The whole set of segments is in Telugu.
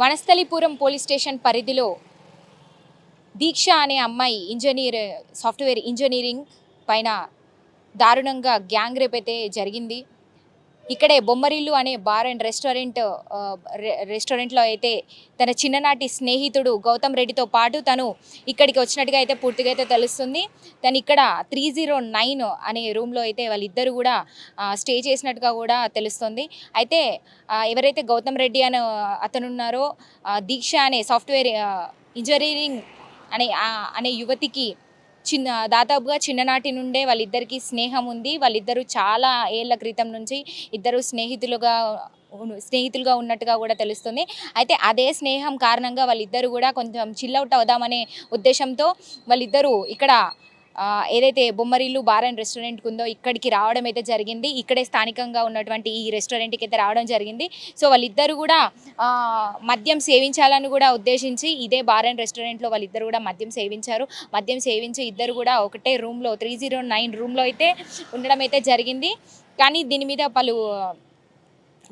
వనస్థలిపురం పోలీస్ స్టేషన్ పరిధిలో దీక్ష అనే అమ్మాయి ఇంజనీర్ సాఫ్ట్వేర్ ఇంజనీరింగ్ పైన దారుణంగా గ్యాంగ్ రేప్ అయితే జరిగింది. ఇక్కడే బొమ్మరిల్లు అనే బార్ అండ్ రెస్టారెంట్ రెస్టారెంట్లో అయితే తన చిన్ననాటి స్నేహితుడు గౌతమ్ రెడ్డితో పాటు తను ఇక్కడికి వచ్చినట్టుగా అయితే పూర్తిగా అయితే తెలుస్తుంది. తను ఇక్కడ త్రీ జీరో నైన్ అనే రూమ్లో అయితే వాళ్ళిద్దరు కూడా స్టే చేసినట్టుగా కూడా తెలుస్తుంది. అయితే ఎవరైతే గౌతమ్ రెడ్డి అని అతనున్నారో దీక్ష అనే సాఫ్ట్వేర్ ఇంజనీరింగ్ అనే అనే యువతికి చిన్న దాదాపుగా చిన్ననాటి నుండే వాళ్ళిద్దరికి స్నేహం ఉంది. వాళ్ళిద్దరూ చాలా ఏళ్ళ క్రితం నుంచి ఇద్దరు స్నేహితులుగా స్నేహితులుగా ఉన్నట్టుగా కూడా తెలుస్తుంది. అయితే అదే స్నేహం కారణంగా వాళ్ళిద్దరు కూడా కొంచెం చిల్లౌట్ అవుదామనే ఉద్దేశంతో వాళ్ళిద్దరూ ఇక్కడ ఏదైతే బొమ్మరిల్లు బార్ అండ్ రెస్టారెంట్ ఉందో ఇక్కడికి రావడం అయితే జరిగింది. ఇక్కడే స్థానికంగా ఉన్నటువంటి ఈ రెస్టారెంట్కి అయితే రావడం జరిగింది. సో వాళ్ళిద్దరు కూడా మద్యం సేవించాలని కూడా ఉద్దేశించి ఇదే బార్ అండ్ రెస్టారెంట్లో వాళ్ళిద్దరు కూడా మద్యం సేవించారు. మద్యం సేవించి ఇద్దరు కూడా ఒకటే రూమ్లో త్రీ జీరో నైన్ రూమ్లో అయితే ఉండడం అయితే జరిగింది. కానీ దీని మీద పలు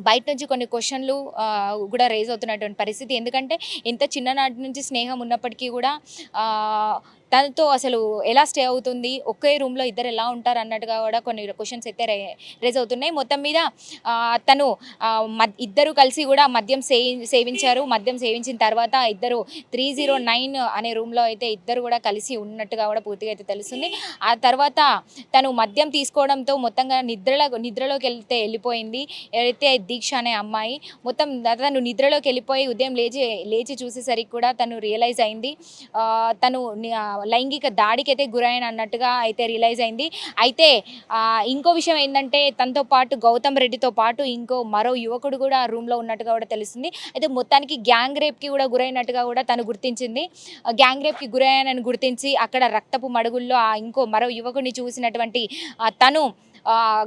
బయట నుంచి కొన్ని క్వశ్చన్లు కూడా రేజ్ అవుతున్నటువంటి పరిస్థితి. ఎందుకంటే ఇంత చిన్ననాటి నుంచి స్నేహం ఉన్నప్పటికీ కూడా తనతో అసలు ఎలా స్టే అవుతుంది? ఒకే రూమ్లో ఇద్దరు ఎలా ఉంటారు? అన్నట్టుగా కూడా కొన్ని క్వశ్చన్స్ అయితే రే రేజ్ అవుతున్నాయి. మొత్తం మీద తను ఇద్దరు కలిసి కూడా మద్యం సేవి సేవించారు. మద్యం సేవించిన తర్వాత ఇద్దరు త్రీ జీరో నైన్ అనే రూమ్లో అయితే ఇద్దరు కూడా కలిసి ఉన్నట్టుగా కూడా పూర్తిగా అయితే తెలుస్తుంది. ఆ తర్వాత తను మద్యం తీసుకోవడంతో మొత్తంగా నిద్రలో నిద్రలోకి వెళ్తే వెళ్ళిపోయింది. ఏదైతే దీక్ష అనే అమ్మాయి మొత్తం తను నిద్రలోకి వెళ్ళిపోయి ఉదయం లేచి లేచి చూసేసరికి కూడా తను రియలైజ్ అయింది. తను లైంగిక దాడికి అయితే గురైన అన్నట్టుగా అయితే రియలైజ్ అయింది. అయితే ఇంకో విషయం ఏంటంటే తనతో పాటు గౌతమ్ రెడ్డితో పాటు ఇంకో మరో యువకుడు కూడా ఆ రూమ్లో ఉన్నట్టుగా కూడా తెలుస్తుంది. అయితే మొత్తానికి గ్యాంగ్ రేప్కి కూడా గురైనట్టుగా కూడా తను గుర్తించింది. గ్యాంగ్ రేప్కి గురయ్యానని గుర్తించి అక్కడ రక్తపు మడుగుల్లో ఆ ఇంకో మరో యువకుడిని చూసినటువంటి తను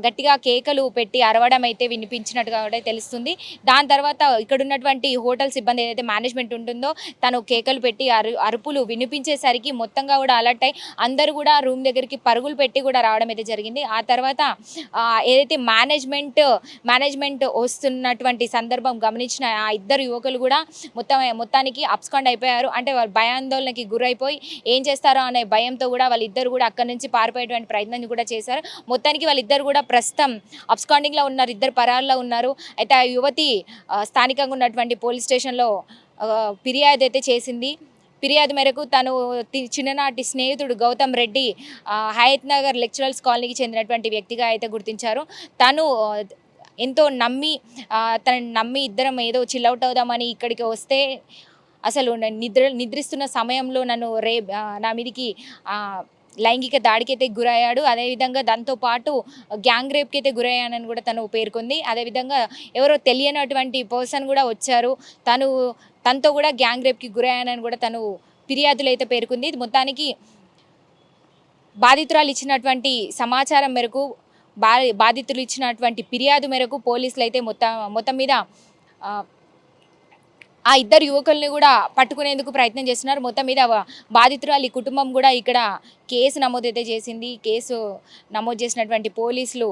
గట్టిగా కేకలు పెట్టి అరవడం అయితే వినిపించినట్టుగా కూడా తెలుస్తుంది. దాని తర్వాత ఇక్కడ ఉన్నటువంటి హోటల్ సిబ్బంది ఏదైతే మేనేజ్మెంట్ ఉంటుందో తను కేకలు పెట్టి అరు అరుపులు వినిపించేసరికి మొత్తంగా కూడా అలర్ట్ అయ్యి అందరూ కూడా రూమ్ దగ్గరికి పరుగులు పెట్టి కూడా రావడం అయితే జరిగింది. ఆ తర్వాత ఏదైతే మేనేజ్మెంట్ మేనేజ్మెంట్ వస్తున్నటువంటి సందర్భం గమనించిన ఆ ఇద్దరు యువకులు కూడా మొత్తం మొత్తానికి అప్స్కాండ్ అయిపోయారు. అంటే వాళ్ళు భయాందోళనకి గురైపోయి ఏం చేస్తారో అనే భయంతో కూడా వాళ్ళిద్దరు కూడా అక్కడి నుంచి పారిపోయేటువంటి ప్రయత్నం కూడా చేశారు. మొత్తానికి వాళ్ళిద్దరు ఇద్దరు కూడా ప్రస్తుతం అబ్స్కాండింగ్లో ఉన్నారు ఇద్దరు పరాల్లో ఉన్నారు. అయితే ఆ యువతి స్థానికంగా ఉన్నటువంటి పోలీస్ స్టేషన్లో ఫిర్యాదు అయితే చేసింది. ఫిర్యాదు మేరకు తను చిన్ననాటి స్నేహితుడు గౌతమ్ రెడ్డి హయత్ నగర్ లెక్చరర్స్ కాలనీకి చెందినటువంటి వ్యక్తిగా అయితే గుర్తించారు. తను ఎంతో నమ్మి ఆ, తనని నమ్మి ఇద్దరం ఏదో చిల్అవుట్ అవుదామని ఇక్కడికి వస్తే అసలు నిద్ర నిద్రిస్తున్న సమయంలో నన్ను రే నా మీదికి లైంగిక దాడికి అయితే గురయ్యాడు అదేవిధంగా దాంతో పాటు గ్యాంగ్ రేప్కి అయితే గురయ్యానని కూడా తను పేర్కొంది. అదేవిధంగా ఎవరో తెలియనటువంటి పర్సన్ కూడా వచ్చారు. తను తనతో కూడా గ్యాంగ్ రేప్కి గురయ్యానని కూడా తను ఫిర్యాదులు అయితే పేర్కొంది. మొత్తానికి బాధితురాలు ఇచ్చినటువంటి సమాచారం మేరకు బా బాధితులు ఇచ్చినటువంటి ఫిర్యాదు మేరకు పోలీసులు అయితే మొత్తం మొత్తం మీద ఆ, ఇద్దరు యువకుల్ని కూడా పట్టుకునేందుకు ప్రయత్నం చేస్తున్నారు. మొత్తం మీద బాధితురాలు బాధితురాలి కుటుంబం కూడా ఇక్కడ కేసు నమోదు అయితే చేసింది. కేసు నమోదు చేసినటువంటి పోలీసులు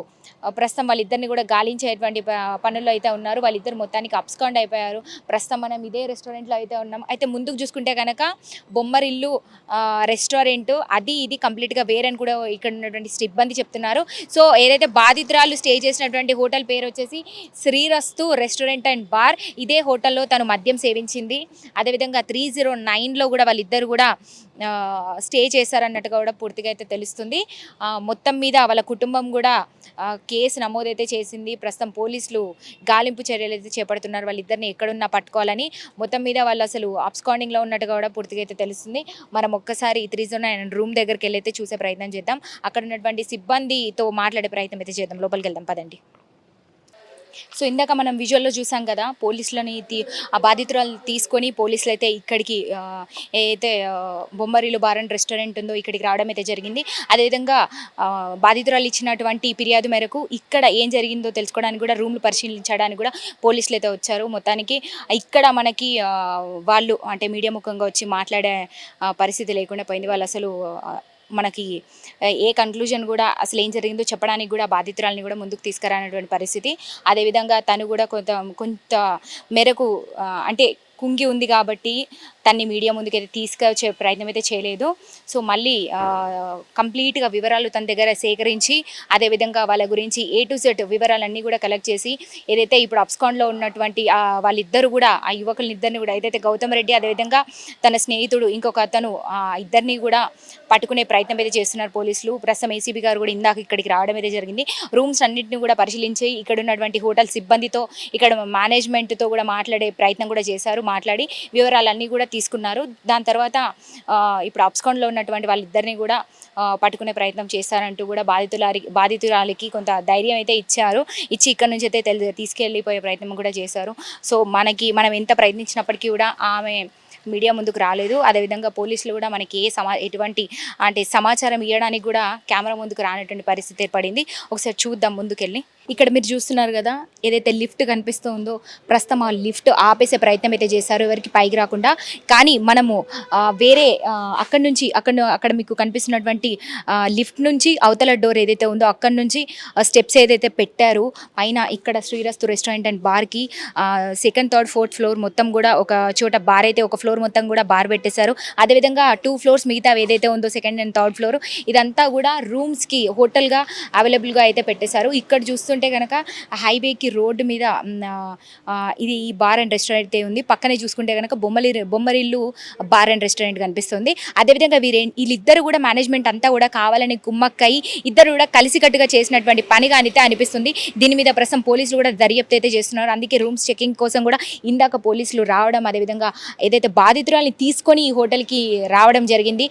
ప్రస్తుతం వాళ్ళిద్దరిని కూడా గాలించేటువంటి పనుల్లో అయితే ఉన్నారు. వాళ్ళిద్దరు మొత్తానికి అప్స్కాండ్ అయిపోయారు. ప్రస్తుతం మనం ఇదే రెస్టారెంట్లో అయితే ఉన్నాం. అయితే ముందుకు చూసుకుంటే కనుక బొమ్మరిల్లు రెస్టారెంట్ అది ఇది కంప్లీట్గా వేరని కూడా ఇక్కడ ఉన్నటువంటి సిబ్బంది చెప్తున్నారు. సో ఏదైతే బాధితురాలు స్టే చేసినటువంటి హోటల్ పేరు వచ్చేసి శ్రీరస్తు రెస్టారెంట్ అండ్ బార్. ఇదే హోటల్లో తను మద్యం సేవించింది. అదేవిధంగా త్రీ జీరో నైన్లో కూడా వాళ్ళిద్దరు కూడా స్టే చేశారన్నట్టుగా కూడా పూర్తిగా అయితే తెలుస్తుంది. మొత్తం మీద వాళ్ళ కుటుంబం కూడా కేసు నమోదైతే చేసింది. ప్రస్తుతం పోలీసులు గాలింపు చర్యలు అయితే చేపడుతున్నారు. వాళ్ళిద్దరిని ఎక్కడున్నా పట్టుకోవాలని మొత్తం మీద వాళ్ళు అసలు అబ్స్కాండింగ్లో ఉన్నట్టుగా కూడా పూర్తిగా అయితే తెలుస్తుంది. మనం ఒక్కసారి త్రీ జీరో నైన్ రూమ్ దగ్గరికి వెళ్ళి అయితే చూసే ప్రయత్నం చేద్దాం. అక్కడ ఉన్నటువంటి సిబ్బందితో మాట్లాడే ప్రయత్నం అయితే చేద్దాం. లోపలికి వెళ్దాం. పదండి. సో ఇందాక మనం విజువల్లో చూసాం కదా పోలీసులని తీ ఆ బాధితురాలు తీసుకొని పోలీసులు అయితే ఇక్కడికి ఏదైతే బొమ్మరిలు బార్ అండ్ రెస్టారెంట్ ఉందో ఇక్కడికి రావడం అయితే జరిగింది. అదేవిధంగా బాధితురాలు ఇచ్చినటువంటి ఫిర్యాదు మేరకు ఇక్కడ ఏం జరిగిందో తెలుసుకోవడానికి కూడా రూమ్లు పరిశీలించడానికి కూడా పోలీసులు అయితే వచ్చారు. మొత్తానికి ఇక్కడ మనకి వాళ్ళు అంటే మీడియా ముఖంగా వచ్చి మాట్లాడే పరిస్థితి లేకుండా పోయింది. వాళ్ళు అసలు మనకి ఏ కన్క్లూజన్ కూడా అసలు ఏం జరిగిందో చెప్పడానికి కూడా బాధితురాలని కూడా ముందుకు తీసుకురానటువంటి పరిస్థితి. అదేవిధంగా తను కూడా కొంత కొంత మేరకు అంటే కుంగి ఉంది కాబట్టి తన్ని మీడియా ముందుకైతే తీసుకొచ్చే ప్రయత్నం అయితే చేయలేదు. సో మళ్ళీ కంప్లీట్గా వివరాలు తన దగ్గర సేకరించి అదేవిధంగా వాళ్ళ గురించి ఏ టు జెడ్ వివరాలన్నీ కూడా కలెక్ట్ చేసి ఏదైతే ఇప్పుడు అప్స్కాన్లో ఉన్నటువంటి వాళ్ళిద్దరు కూడా ఆ యువకులని ఇద్దరిని కూడా ఏదైతే గౌతమ్ రెడ్డి అదేవిధంగా తన స్నేహితుడు ఇంకొక అతను ఇద్దరిని కూడా పట్టుకునే ప్రయత్నం అయితే చేస్తున్నారు పోలీసులు. ప్రస్తుతం ఏసీబీ గారు కూడా ఇందాక ఇక్కడికి రావడం అయితే జరిగింది. రూమ్స్ అన్నింటిని కూడా పరిశీలించి ఇక్కడ ఉన్నటువంటి హోటల్ సిబ్బందితో ఇక్కడ మేనేజ్మెంట్తో కూడా మాట్లాడే ప్రయత్నం కూడా చేశారు. మాట్లాడి వివరాలన్నీ కూడా తీసుకున్నారు. దాని తర్వాత ఇప్పుడు అప్స్కాన్లో ఉన్నటువంటి వాళ్ళిద్దరిని కూడా పట్టుకునే ప్రయత్నం చేస్తారంటూ కూడా బాధితులారి బాధితురాలికి కొంత ధైర్యం అయితే ఇచ్చారు. ఇచ్చి ఇక్కడ నుంచి అయితే తెలి తీసుకెళ్ళిపోయే ప్రయత్నం కూడా చేశారు. సో మనకి మనం ఎంత ప్రయత్నించినప్పటికీ కూడా ఆమె మీడియా ముందుకు రాలేదు. అదేవిధంగా పోలీసులు కూడా మనకి ఏ సమా ఎటువంటి అంటే సమాచారం ఇవ్వడానికి కూడా కెమెరా ముందుకు రానటువంటి పరిస్థితి ఏర్పడింది. ఒకసారి చూద్దాం ముందుకెళ్ళి. ఇక్కడ మీరు చూస్తున్నారు కదా ఏదైతే లిఫ్ట్ కనిపిస్తూ ఉందో ప్రస్తుతం ఆ లిఫ్ట్ ఆపేసే ప్రయత్నం అయితే చేశారు ఎవరికి పైకి రాకుండా. కానీ మనము వేరే అక్కడ నుంచి అక్కడ అక్కడ మీకు కనిపిస్తున్నటువంటి లిఫ్ట్ నుంచి అవతల డోర్ ఏదైతే ఉందో అక్కడ నుంచి స్టెప్స్ ఏదైతే పెట్టారు పైన ఇక్కడ శ్రీరస్తు రెస్టారెంట్ అండ్ బార్కి సెకండ్ థర్డ్ ఫోర్త్ ఫ్లోర్ మొత్తం కూడా ఒక చోట బార్ అయితే ఒక ఫ్లోర్ మొత్తం కూడా బార్ పెట్టేశారు. అదేవిధంగా టూ ఫ్లోర్స్ మిగతా ఏదైతే ఉందో సెకండ్ అండ్ థర్డ్ ఫ్లోర్ ఇదంతా కూడా రూమ్స్కి హోటల్గా అవైలబుల్గా అయితే పెట్టేశారు. ఇక్కడ చూస్తుంటే కనుక హైవేకి రోడ్డు మీద ఇది ఈ బార్ అండ్ రెస్టారెంట్ అయితే ఉంది. పక్కనే చూసుకుంటే కనుక బొమ్మలి బొమ్మరిల్లు బార్ అండ్ రెస్టారెంట్ కనిపిస్తుంది. అదేవిధంగా వీరే వీళ్ళిద్దరు కూడా మేనేజ్మెంట్ అంతా కూడా కావాలని కుమ్మక్కై ఇద్దరు కూడా కలిసికట్టుగా చేసినటువంటి పనిగా అయితే అనిపిస్తుంది. దీని మీద ప్రస్తుతం పోలీసులు కూడా దర్యాప్తు అయితే చేస్తున్నారు. అందుకే రూమ్స్ చెకింగ్ కోసం కూడా ఇందాక పోలీసులు రావడం అదేవిధంగా ఏదైతే బాధితురాల్ని తీసుకొని ఈ హోటల్కి రావడం జరిగింది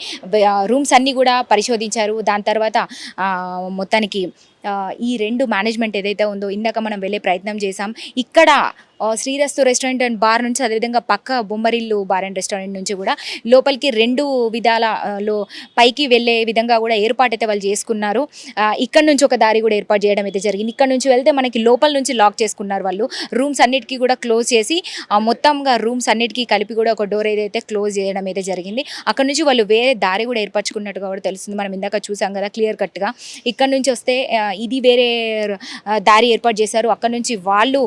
రూమ్స్ అన్నీ కూడా పరిశోధించారు. దాని తర్వాత మొత్తానికి ఈ రెండు మేనేజ్మెంట్ ఏదైతే ఉందో ఇందాక మనం వెళ్ళే ప్రయత్నం చేసాం ఇక్కడ శ్రీరస్తు రెస్టారెంట్ అండ్ బార్ నుంచి అదేవిధంగా పక్క బొమ్మరిల్లు బార్ అండ్ రెస్టారెంట్ నుంచి కూడా లోపలికి రెండు విధాల లో పైకి వెళ్ళే విధంగా కూడా ఏర్పాటు అయితే వాళ్ళు చేసుకున్నారు. ఇక్కడ నుంచి ఒక దారి కూడా ఏర్పాటు చేయడం అయితే జరిగింది. ఇక్కడ నుంచి వెళ్తే మనకి లోపల నుంచి లాక్ చేసుకున్నారు వాళ్ళు. రూమ్స్ అన్నిటికీ కూడా క్లోజ్ చేసి మొత్తంగా రూమ్స్ అన్నిటికీ కలిపి కూడా ఒక డోర్ ఏదైతే క్లోజ్ చేయడం అయితే జరిగింది. అక్కడ నుంచి వాళ్ళు వేరే దారి కూడా ఏర్పరచుకున్నట్టుగా కూడా తెలుస్తుంది. మనం ఇందాక చూసాం కదా క్లియర్ కట్గా. ఇక్కడ నుంచి వస్తే ఇది వేరే దారి ఏర్పాటు చేశారు. అక్కడ నుంచి వాళ్ళు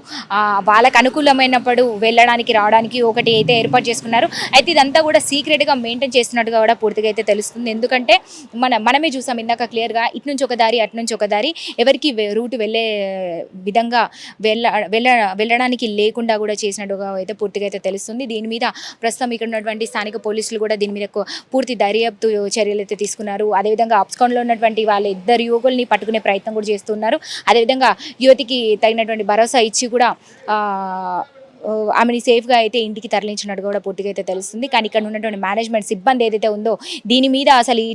వాళ్ళకి అనుకూలమైనప్పుడు వెళ్ళడానికి రావడానికి ఒకటి అయితే ఏర్పాటు చేసుకున్నారు. అయితే ఇదంతా కూడా సీక్రెట్గా మెయింటైన్ చేస్తున్నట్టుగా కూడా పూర్తిగా అయితే తెలుస్తుంది. ఎందుకంటే మన మనమే చూసాం ఇందాక క్లియర్గా ఇటు నుంచి ఒక దారి అటు నుంచి ఒక దారి. ఎవరికి రూట్ వెళ్ళే విధంగా వెళ్ళ వెళ్ళ వెళ్ళడానికి లేకుండా కూడా చేసినట్టుగా అయితే పూర్తిగా అయితే తెలుస్తుంది. దీని మీద ప్రస్తుతం ఇక్కడ ఉన్నటువంటి స్థానిక పోలీసులు కూడా దీని మీద పూర్తి దర్యాప్తు చర్యలు అయితే తీసుకున్నారు. అదేవిధంగా అప్స్కాన్లో ఉన్నటువంటి వాళ్ళ ఇద్దరు యువకుల్ని పట్టుకునే ప్రయత్నం కూడా చేస్తున్నారు. అదేవిధంగా యువతికి తగినటువంటి భరోసా ఇచ్చి కూడా ఆ, ఆ, ఆమెని సేఫ్గా అయితే ఇంటికి తరలించినట్టు కూడా పూర్తిగా అయితే తెలుస్తుంది. కానీ ఇక్కడ ఉన్నటువంటి మేనేజ్మెంట్ సిబ్బంది ఏదైతే ఉందో దీని మీద అసలు ఈ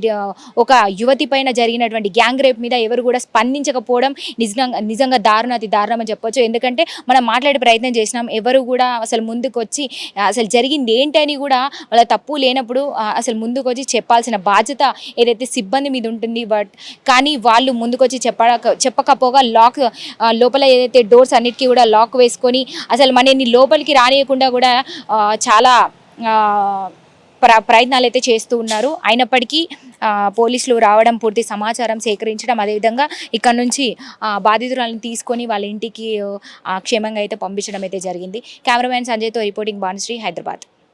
ఒక యువతి పైన జరిగినటువంటి గ్యాంగ్ రేప్ మీద ఎవరు కూడా స్పందించకపోవడం నిజంగా నిజంగా దారుణ అతి దారుణం అని చెప్పొచ్చు. ఎందుకంటే మనం మాట్లాడే ప్రయత్నం చేసినాం ఎవరు కూడా అసలు ముందుకు వచ్చి అసలు జరిగింది ఏంటి అని కూడా వాళ్ళ తప్పు లేనప్పుడు అసలు ముందుకు వచ్చి చెప్పాల్సిన బాధ్యత ఏదైతే సిబ్బంది మీద ఉంటుంది బట్ కానీ వాళ్ళు ముందుకొచ్చి చెప్పక చెప్పకపోగా లాక్ లోపల ఏదైతే డోర్స్ అన్నిటికీ కూడా లాక్ వేసుకొని అసలు మనని లోపలికి రానియకుండా కూడా చాలా ప్ర ప్రయత్నాలు అయితే చేస్తూ ఉన్నారు. అయినప్పటికీ పోలీసులు రావడం పూర్తి సమాచారం సేకరించడం అదేవిధంగా ఇక్కడ నుంచి బాధితురాలను తీసుకొని వాళ్ళ ఇంటికి క్షేమంగా అయితే పంపించడం అయితే జరిగింది. కెమెరామ్యాన్ సంజయ్తో రిపోర్టింగ్ బానుశ్రీ హైదరాబాద్.